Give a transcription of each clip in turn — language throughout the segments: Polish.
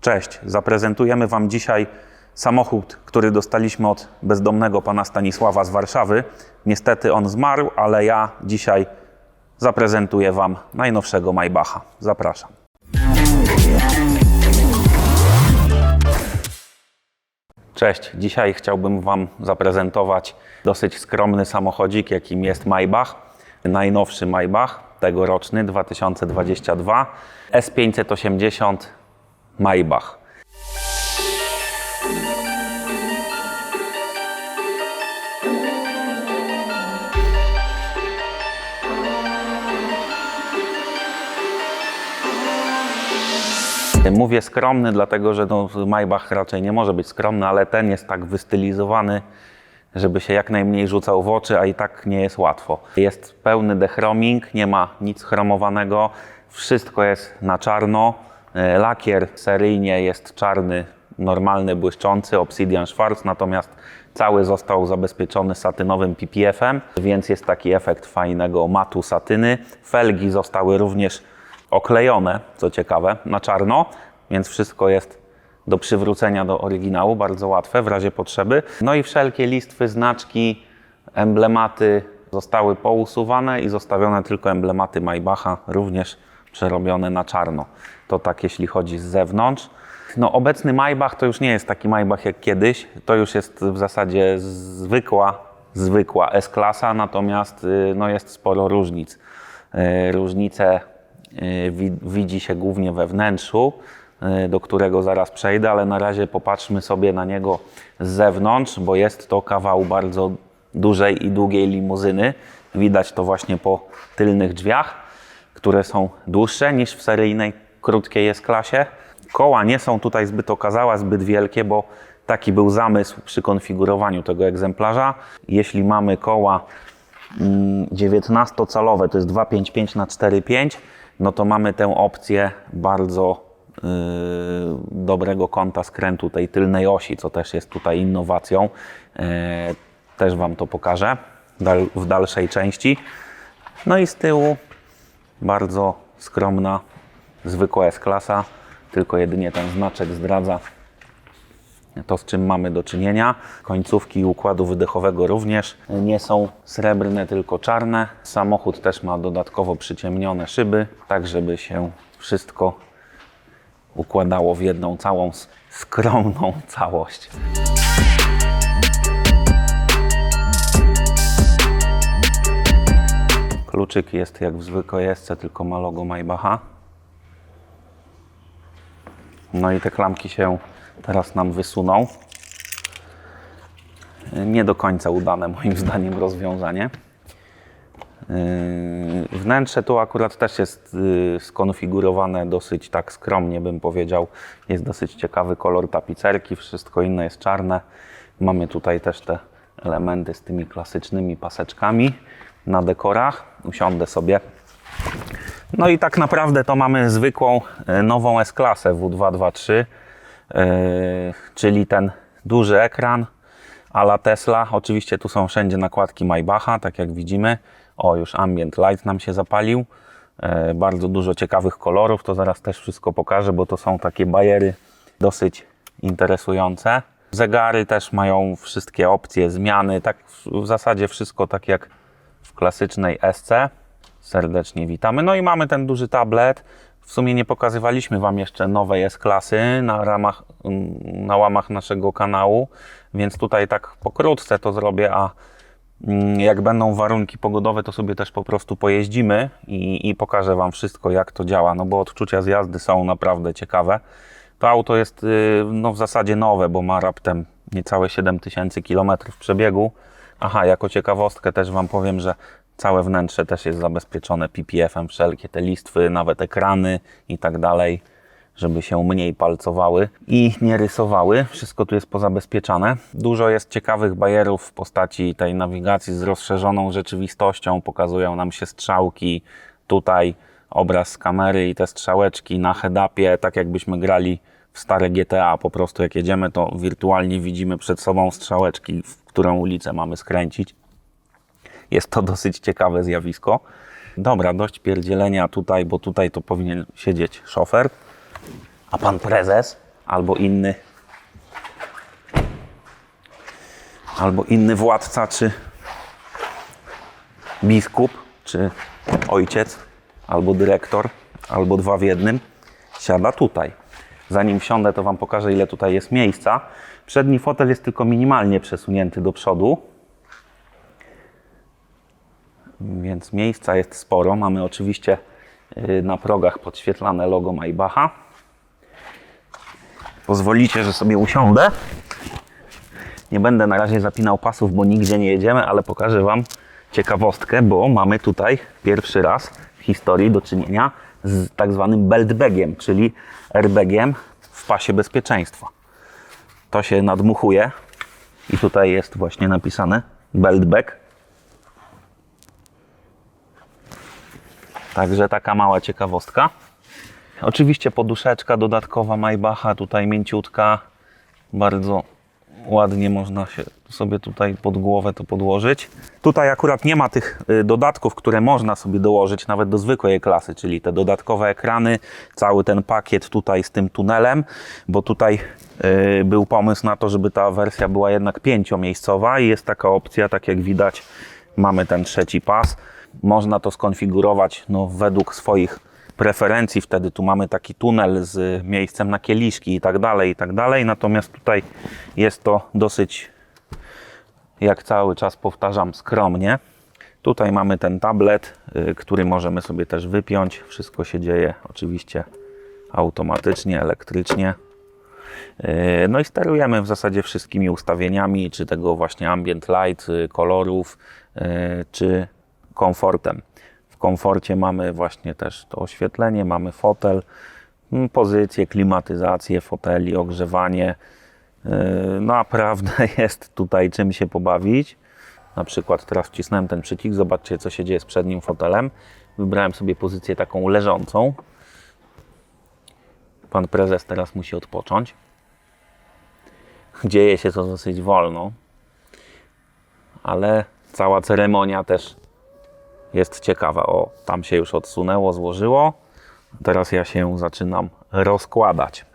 Cześć, zaprezentujemy Wam dzisiaj samochód, który dostaliśmy od bezdomnego pana Stanisława z Warszawy. Niestety on zmarł, ale ja dzisiaj zaprezentuję Wam najnowszego Maybacha. Zapraszam. Cześć, dzisiaj chciałbym Wam zaprezentować dosyć skromny samochodzik, jakim jest Maybach. Najnowszy Maybach, tegoroczny 2022 S580 Maybach. Mówię skromny, dlatego że no, Maybach raczej nie może być skromny, ale ten jest tak wystylizowany, żeby się jak najmniej rzucał w oczy, a i tak nie jest łatwo. Jest pełny dechroming, nie ma nic chromowanego, wszystko jest na czarno. E, Lakier seryjnie jest czarny, normalny, błyszczący, Obsidian Schwarz, natomiast cały został zabezpieczony satynowym PPF-em, więc jest taki efekt fajnego matu satyny. Felgi zostały również oklejone, co ciekawe, na czarno, więc wszystko jest do przywrócenia do oryginału, bardzo łatwe w razie potrzeby. No i wszelkie listwy, znaczki, emblematy zostały pousuwane i zostawione tylko emblematy Maybacha, również przerobione na czarno. To tak jeśli chodzi z zewnątrz. No, obecny Maybach to już nie jest taki Maybach jak kiedyś. To już jest w zasadzie zwykła, zwykła S-klasa, natomiast y, no, jest sporo różnic. Y, Różnice y, wi- widzi się głównie we wnętrzu, do którego zaraz przejdę, ale na razie popatrzmy sobie na niego z zewnątrz, bo jest to kawał bardzo dużej i długiej limuzyny. Widać to właśnie po tylnych drzwiach, które są dłuższe niż w seryjnej krótkiej S-klasie. Koła nie są tutaj zbyt okazałe, zbyt wielkie, bo taki był zamysł przy konfigurowaniu tego egzemplarza. Jeśli mamy koła 19-calowe, to jest 255 na 45, no to mamy tę opcję bardzo yy, dobrego kąta skrętu tej tylnej osi, co też jest tutaj innowacją. Yy, też Wam to pokażę w dalszej części. No i z tyłu bardzo skromna, zwykła S-klasa, tylko jedynie ten znaczek zdradza to, z czym mamy do czynienia. Końcówki układu wydechowego również nie są srebrne, tylko czarne. Samochód też ma dodatkowo przyciemnione szyby, tak żeby się wszystko układało w jedną całą skromną całość. Kluczyk jest jak w zwykłej jeźdźce, tylko ma logo Maybacha. No i te klamki się teraz nam wysuną. Nie do końca udane moim zdaniem rozwiązanie. Yy, Wnętrze tu akurat też jest yy, skonfigurowane dosyć tak skromnie, bym powiedział. Jest dosyć ciekawy kolor tapicerki, wszystko inne jest czarne. Mamy tutaj też te elementy z tymi klasycznymi paseczkami na dekorach. Usiądę sobie. No i tak naprawdę to mamy zwykłą e, nową S-klasę W223, yy, czyli ten duży ekran a la Tesla. Oczywiście tu są wszędzie nakładki Maybacha, tak jak widzimy. O, już ambient light nam się zapalił. E, bardzo dużo ciekawych kolorów, to zaraz też wszystko pokażę, bo to są takie bajery dosyć interesujące. Zegary też mają wszystkie opcje zmiany, tak w zasadzie wszystko tak jak w klasycznej SC. Serdecznie witamy. No i mamy ten duży tablet. W sumie nie pokazywaliśmy Wam jeszcze nowej S-klasy na, ramach, mm, na łamach naszego kanału, więc tutaj tak pokrótce to zrobię, a mm, jak będą warunki pogodowe, to sobie też po prostu pojeździmy i, i pokażę Wam wszystko, jak to działa, no bo odczucia z jazdy są naprawdę ciekawe. To auto jest y, no, w zasadzie nowe, bo ma raptem niecałe 7000 km przebiegu. Aha, jako ciekawostkę też Wam powiem, że całe wnętrze też jest zabezpieczone PPF-em, wszelkie te listwy, nawet ekrany i tak dalej, żeby się mniej palcowały i nie rysowały. Wszystko tu jest pozabezpieczane. Dużo jest ciekawych bajerów w postaci tej nawigacji z rozszerzoną rzeczywistością. Pokazują nam się strzałki. Tutaj obraz z kamery i te strzałeczki na head-upie, tak jakbyśmy grali w stare GTA. Po prostu jak jedziemy, to wirtualnie widzimy przed sobą strzałeczki, którą ulicę mamy skręcić. Jest to dosyć ciekawe zjawisko. Dobra, dość pierdzielenia tutaj, bo tutaj to powinien siedzieć szofer. A pan prezes albo inny albo inny władca, czy biskup, czy ojciec, albo dyrektor, albo dwa w jednym, siada tutaj. Zanim wsiądę, to Wam pokażę, ile tutaj jest miejsca. Przedni fotel jest tylko minimalnie przesunięty do przodu, więc miejsca jest sporo. Mamy oczywiście y, na progach podświetlane logo Maybacha. Pozwolicie, że sobie usiądę. Nie będę na razie zapinał pasów, bo nigdzie nie jedziemy, ale pokażę Wam ciekawostkę, bo mamy tutaj pierwszy raz w historii do czynienia z tak zwanym beltbagiem, czyli airbagiem w pasie bezpieczeństwa. To się nadmuchuje i tutaj jest właśnie napisane beltbag. Także taka mała ciekawostka. Oczywiście poduszeczka dodatkowa Maybacha, tutaj mięciutka, bardzo ładnie można się sobie tutaj pod głowę to podłożyć. Tutaj akurat nie ma tych y, dodatków, które można sobie dołożyć nawet do zwykłej klasy, czyli te dodatkowe ekrany, cały ten pakiet tutaj z tym tunelem, bo tutaj y, był pomysł na to, żeby ta wersja była jednak pięciomiejscowa i jest taka opcja, tak jak widać, mamy ten trzeci pas. Można to skonfigurować no, według swoich preferencji. Wtedy tu mamy taki tunel z miejscem na kieliszki i tak dalej, i tak dalej. Natomiast tutaj jest to dosyć, jak cały czas powtarzam, skromnie. Tutaj mamy ten tablet, y, który możemy sobie też wypiąć. Wszystko się dzieje oczywiście automatycznie, elektrycznie. Y, No i sterujemy w zasadzie wszystkimi ustawieniami, czy tego właśnie ambient light, y, kolorów, czy komfortem. W komforcie mamy właśnie też to oświetlenie, mamy fotel, mm, pozycję, klimatyzację foteli, ogrzewanie. Yy, Naprawdę jest tutaj czym się pobawić. Na przykład teraz wcisnąłem ten przycisk, zobaczcie co się dzieje z przednim fotelem. Wybrałem sobie pozycję taką leżącą. Pan prezes teraz musi odpocząć. Dzieje się to dosyć wolno, ale cała ceremonia też jest ciekawa. O, tam się już odsunęło, złożyło. Teraz ja się zaczynam rozkładać.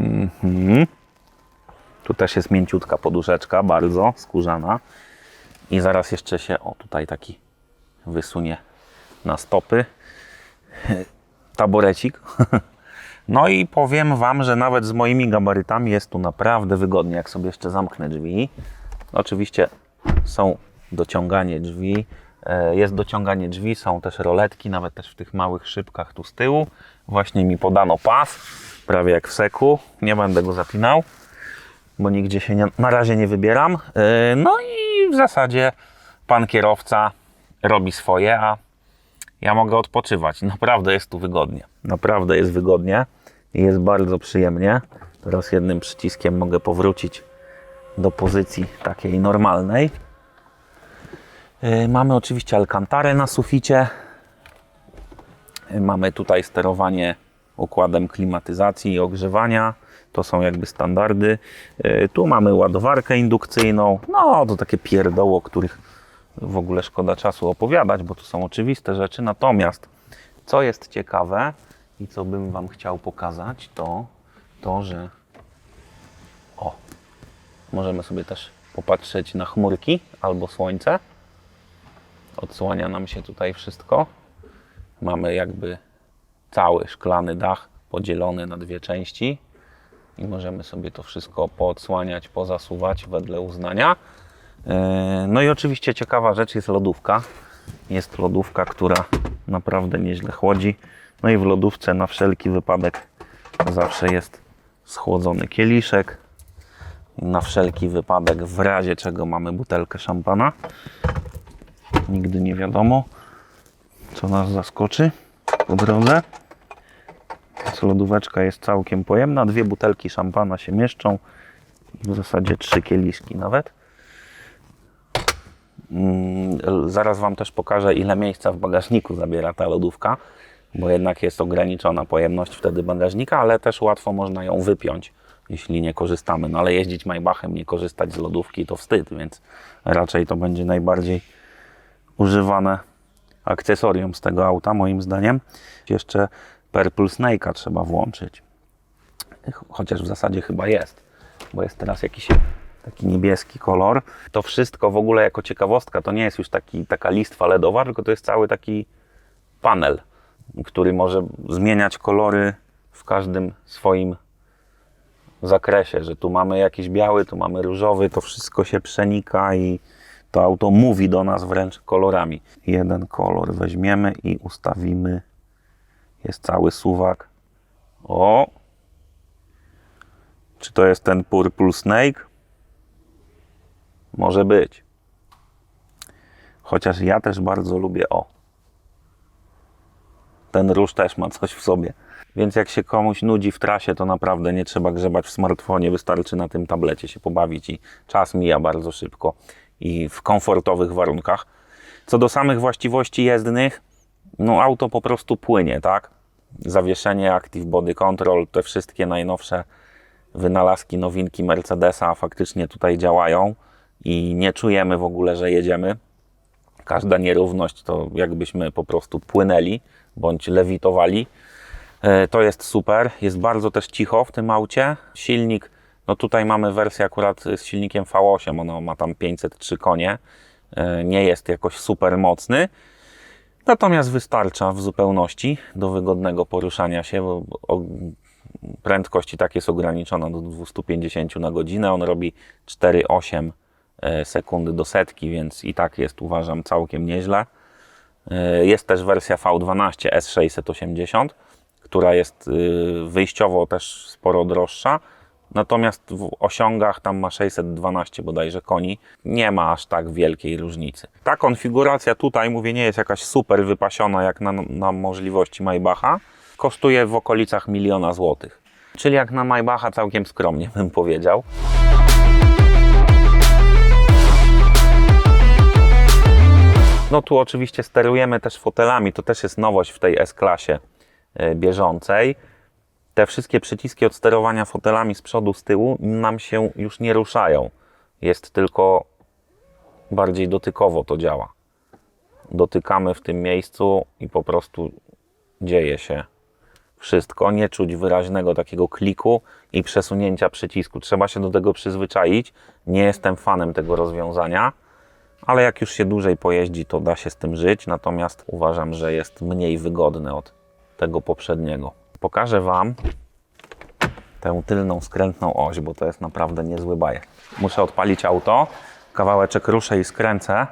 Mhm. Tu też jest mięciutka poduszeczka, bardzo skórzana. I zaraz jeszcze się, o tutaj taki wysunie na stopy. Taborecik. No i powiem Wam, że nawet z moimi gabarytami jest tu naprawdę wygodnie, jak sobie jeszcze zamknę drzwi. Oczywiście są dociąganie drzwi, jest dociąganie drzwi, są też roletki, nawet też w tych małych szybkach tu z tyłu. Właśnie mi podano pas, prawie jak w seku. Nie będę go zapinał, bo nigdzie się nie, na razie nie wybieram. E, No i w zasadzie pan kierowca robi swoje, a ja mogę odpoczywać. Naprawdę jest tu wygodnie. Naprawdę jest wygodnie jest bardzo przyjemnie. Teraz jednym przyciskiem mogę powrócić do pozycji takiej normalnej. Yy, Mamy oczywiście alkantarę na suficie. Yy, Mamy tutaj sterowanie układem klimatyzacji i ogrzewania. To są jakby standardy. Yy, Tu mamy ładowarkę indukcyjną. No, to takie pierdoło, których w ogóle szkoda czasu opowiadać, bo to są oczywiste rzeczy. Natomiast co jest ciekawe i co bym Wam chciał pokazać, to to, że o, możemy sobie też popatrzeć na chmurki albo słońce. Odsłania nam się tutaj wszystko. Mamy jakby cały szklany dach podzielony na dwie części i możemy sobie to wszystko poodsłaniać, pozasuwać wedle uznania. E, No i oczywiście ciekawa rzecz jest lodówka. Jest lodówka, która naprawdę nieźle chłodzi. No i w lodówce na wszelki wypadek zawsze jest schłodzony kieliszek. Na wszelki wypadek, w razie czego mamy butelkę szampana. Nigdy nie wiadomo, co nas zaskoczy po drodze. Lodóweczka jest całkiem pojemna. Dwie butelki szampana się mieszczą. W zasadzie trzy kieliszki nawet. Mm, Zaraz Wam też pokażę, ile miejsca w bagażniku zabiera ta lodówka, bo jednak jest ograniczona pojemność wtedy bagażnika, ale też łatwo można ją wypiąć, jeśli nie korzystamy. No ale jeździć Maybachem, nie korzystać z lodówki to wstyd, więc raczej to będzie najbardziej używane akcesorium z tego auta, moim zdaniem. Jeszcze Purple Snake'a trzeba włączyć. ch- chociaż w zasadzie chyba jest, bo jest teraz jakiś taki niebieski kolor. To wszystko w ogóle jako ciekawostka to nie jest już taki, taka listwa LEDowa, tylko to jest cały taki panel, który może zmieniać kolory w każdym swoim zakresie, że tu mamy jakiś biały, tu mamy różowy, to wszystko się przenika i to auto mówi do nas wręcz kolorami. Jeden kolor weźmiemy i ustawimy. Jest cały suwak. O! Czy to jest ten Purple Snake? Może być. Chociaż ja też bardzo lubię o. Ten róż też ma coś w sobie. Więc jak się komuś nudzi w trasie, to naprawdę nie trzeba grzebać w smartfonie, wystarczy na tym tablecie się pobawić i czas mija bardzo szybko i w komfortowych warunkach. Co do samych właściwości jezdnych, no auto po prostu płynie, tak? Zawieszenie, Active Body Control, te wszystkie najnowsze wynalazki, nowinki Mercedesa faktycznie tutaj działają i nie czujemy w ogóle, że jedziemy. Każda nierówność to jakbyśmy po prostu płynęli bądź lewitowali. E, To jest super. Jest bardzo też cicho w tym aucie. Silnik, no tutaj mamy wersję akurat z silnikiem V8, ono ma tam 503 konie. E, Nie jest jakoś super mocny. Natomiast wystarcza w zupełności do wygodnego poruszania się. bo Prędkość i tak jest ograniczona do 250 na godzinę. On robi 4,8 e, sekundy do setki, więc i tak jest uważam całkiem nieźle. E, Jest też wersja V12 S680, która jest wyjściowo też sporo droższa. Natomiast w osiągach tam ma 612 bodajże koni. Nie ma aż tak wielkiej różnicy. Ta konfiguracja tutaj, mówię, nie jest jakaś super wypasiona jak na, na możliwości Maybacha. Kosztuje w okolicach miliona złotych. Czyli jak na Maybacha całkiem skromnie bym powiedział. No tu oczywiście sterujemy też fotelami, to też jest nowość w tej S-klasie e, bieżącej. Te wszystkie przyciski od sterowania fotelami z przodu, z tyłu nam się już nie ruszają. Jest tylko bardziej dotykowo to działa. Dotykamy w tym miejscu i po prostu dzieje się wszystko. Nie czuć wyraźnego takiego kliku i przesunięcia przycisku. Trzeba się do tego przyzwyczaić. Nie jestem fanem tego rozwiązania ale jak już się dłużej pojeździ, to da się z tym żyć. Natomiast uważam, że jest mniej wygodny od tego poprzedniego. Pokażę Wam tę tylną skrętną oś, bo to jest naprawdę niezły bajer. Muszę odpalić auto, kawałeczek ruszę i skręcę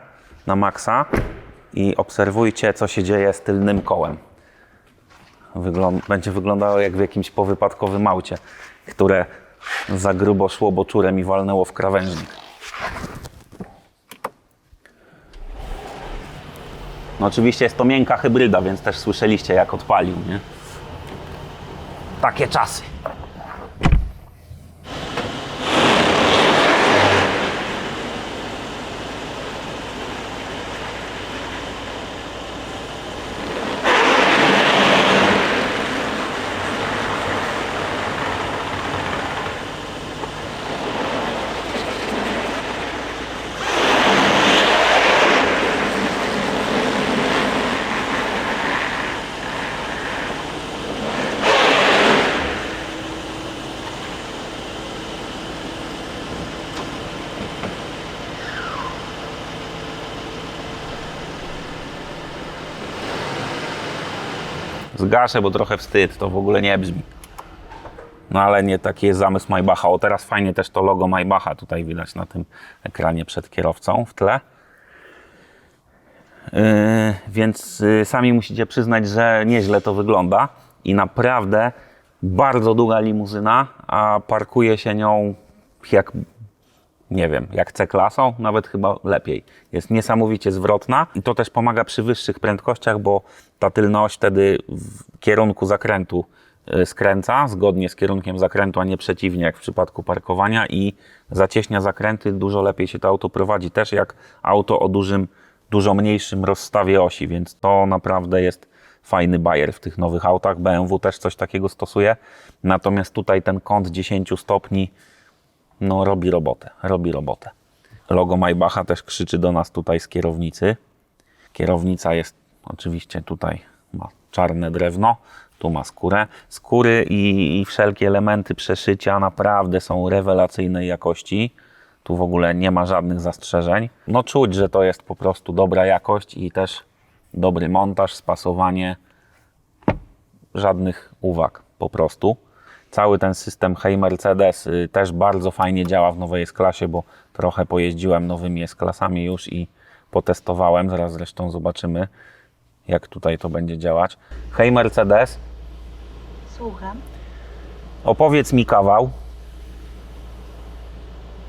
na maksa i obserwujcie, co się dzieje z tylnym kołem. Wyglą- będzie wyglądało jak w jakimś powypadkowym aucie, które za grubo szło boczurem i walnęło w krawężnik. No oczywiście jest to miękka hybryda, więc też słyszeliście jak odpalił, nie? Takie czasy. Zgaszę, bo trochę wstyd, to w ogóle nie brzmi. No ale nie taki jest zamysł Maybacha. O teraz fajnie też to logo Maybacha tutaj widać na tym ekranie przed kierowcą w tle. Yy, więc yy, sami musicie przyznać, że nieźle to wygląda i naprawdę bardzo długa limuzyna, a parkuje się nią jak nie wiem, jak C-klasą, nawet chyba lepiej. Jest niesamowicie zwrotna i to też pomaga przy wyższych prędkościach, bo ta tylna oś wtedy w kierunku zakrętu y, skręca, zgodnie z kierunkiem zakrętu, a nie przeciwnie, jak w przypadku parkowania i zacieśnia zakręty, dużo lepiej się to auto prowadzi, też jak auto o dużym, dużo mniejszym rozstawie osi, więc to naprawdę jest fajny bajer w tych nowych autach. BMW też coś takiego stosuje, natomiast tutaj ten kąt 10 stopni no robi robotę, robi robotę. Logo Maybacha też krzyczy do nas tutaj z kierownicy. Kierownica jest oczywiście tutaj, ma czarne drewno. Tu ma skórę. Skóry i, i wszelkie elementy przeszycia naprawdę są rewelacyjnej jakości. Tu w ogóle nie ma żadnych zastrzeżeń. No czuć, że to jest po prostu dobra jakość i też dobry montaż, spasowanie. Żadnych uwag po prostu. Cały ten system Hey Mercedes y, też bardzo fajnie działa w nowej S-klasie, bo trochę pojeździłem nowymi S-klasami już i potestowałem. Zaraz zresztą zobaczymy, jak tutaj to będzie działać. Hey Mercedes, Słucham. opowiedz mi kawał.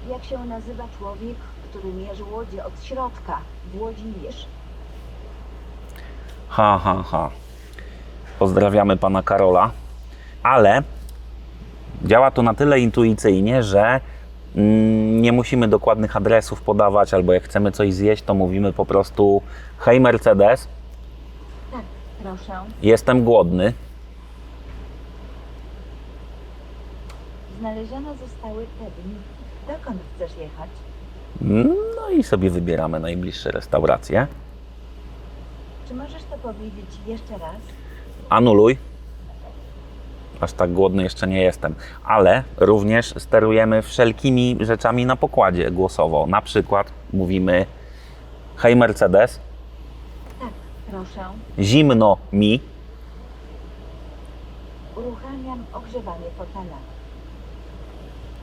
Jak się nazywa człowiek, który mierzy łodzie od środka w Łodzimierz? Ha, ha, ha. Pozdrawiamy pana Karola. Ale działa to na tyle intuicyjnie, że mm, nie musimy dokładnych adresów podawać, albo jak chcemy coś zjeść, to mówimy po prostu hej Mercedes, Tak, proszę. jestem głodny. Znalezione zostały te dni. Dokąd chcesz jechać? No i sobie wybieramy najbliższe restauracje. Czy możesz to powiedzieć jeszcze raz? Anuluj. Aż tak głodny jeszcze nie jestem. Ale również sterujemy wszelkimi rzeczami na pokładzie głosowo. Na przykład mówimy hej Mercedes, Tak, proszę. zimno mi. Uruchamiam ogrzewanie fotela.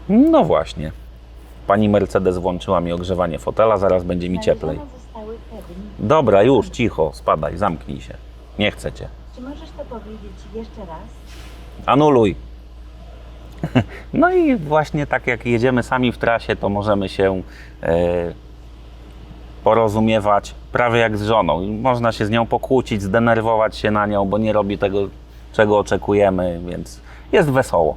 No właśnie. Pani Mercedes włączyła mi ogrzewanie fotela, zaraz będzie mi cieplej. Dobra, już, cicho, spadaj, zamknij się. Nie chcę cię. Czy możesz to powiedzieć jeszcze raz? Anuluj. No i właśnie tak jak jedziemy sami w trasie, to możemy się e, porozumiewać prawie jak z żoną. Można się z nią pokłócić, zdenerwować się na nią, bo nie robi tego, czego oczekujemy, więc jest wesoło.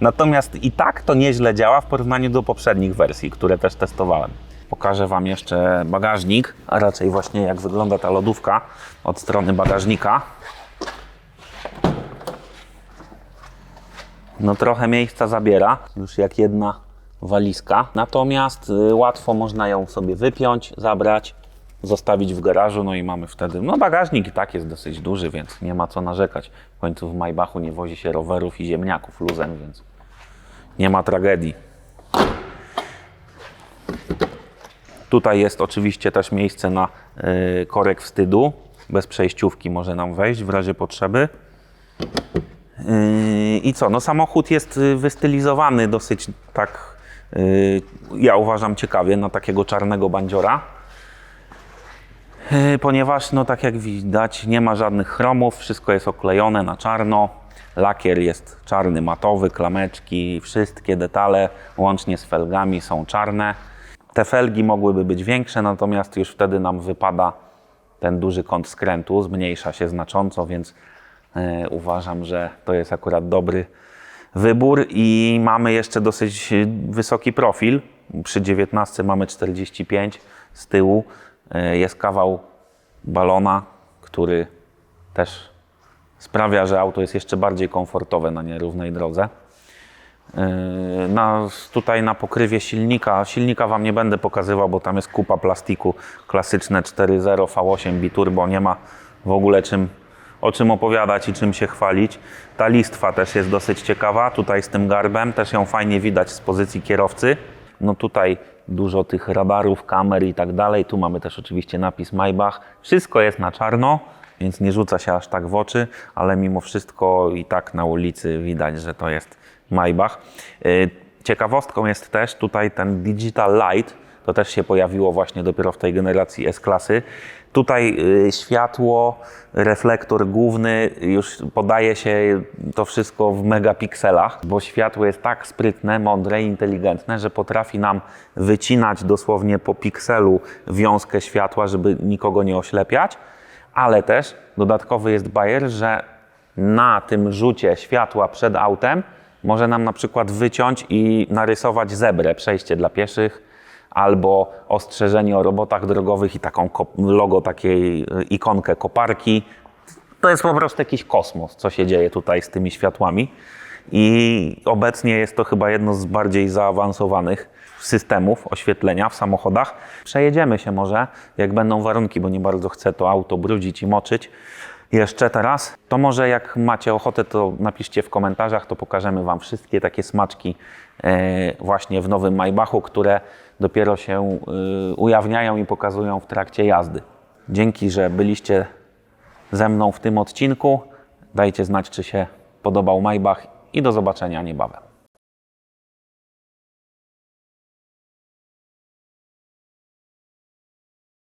Natomiast i tak to nieźle działa w porównaniu do poprzednich wersji, które też testowałem. Pokażę Wam jeszcze bagażnik, a raczej właśnie jak wygląda ta lodówka od strony bagażnika. No trochę miejsca zabiera, już jak jedna walizka. Natomiast y, łatwo można ją sobie wypiąć, zabrać, zostawić w garażu, no i mamy wtedy, no bagażnik i tak jest dosyć duży, więc nie ma co narzekać. W końcu w Maybachu nie wozi się rowerów i ziemniaków luzem, więc nie ma tragedii. Tutaj jest oczywiście też miejsce na y, korek wstydu. Bez przejściówki może nam wejść w razie potrzeby. Yy, I co? No samochód jest y, wystylizowany dosyć tak, yy, ja uważam ciekawie, na takiego czarnego bandziora. Yy, Ponieważ, no tak jak widać, nie ma żadnych chromów, wszystko jest oklejone na czarno. Lakier jest czarny, matowy, klameczki, wszystkie detale, łącznie z felgami, są czarne. Te felgi mogłyby być większe, natomiast już wtedy nam wypada ten duży kąt skrętu, zmniejsza się znacząco, więc uważam, że to jest akurat dobry wybór i mamy jeszcze dosyć e, wysoki profil. Przy 19 mamy 45 z tyłu. e, Jest kawał balona, który też sprawia, że auto jest jeszcze bardziej komfortowe na nierównej drodze. Yy, Na, tutaj na pokrywie silnika, silnika Wam nie będę pokazywał, bo tam jest kupa plastiku, klasyczne 4.0 V8 biturbo, nie ma w ogóle czym, o czym opowiadać i czym się chwalić. Ta listwa też jest dosyć ciekawa, tutaj z tym garbem, też ją fajnie widać z pozycji kierowcy. No tutaj dużo tych radarów, kamer i tak dalej, tu mamy też oczywiście napis Maybach. Wszystko jest na czarno, więc nie rzuca się aż tak w oczy, ale mimo wszystko i tak na ulicy widać, że to jest Maybach. Y, Ciekawostką jest też tutaj ten Digital Light, to też się pojawiło właśnie dopiero w tej generacji S-klasy. Tutaj y, światło, reflektor główny, już podaje się to wszystko w megapikselach, bo światło jest tak sprytne, mądre i inteligentne, że potrafi nam wycinać dosłownie po pikselu wiązkę światła, żeby nikogo nie oślepiać, ale też dodatkowy jest bajer, że na tym rzucie światła przed autem może nam na przykład wyciąć i narysować zebrę, przejście dla pieszych, albo ostrzeżenie o robotach drogowych i taką logo takiej y, ikonkę koparki. To jest po prostu jakiś kosmos, co się dzieje tutaj z tymi światłami. I obecnie jest to chyba jedno z bardziej zaawansowanych systemów oświetlenia w samochodach. Przejedziemy się może, jak będą warunki, bo nie bardzo chcę to auto brudzić i moczyć. jeszcze teraz. To może jak macie ochotę, to napiszcie w komentarzach, to pokażemy Wam wszystkie takie smaczki e, właśnie w nowym Maybachu, które dopiero się e, ujawniają i pokazują w trakcie jazdy. Dzięki, że byliście ze mną w tym odcinku. Dajcie znać, czy się podobał Maybach i do zobaczenia niebawem.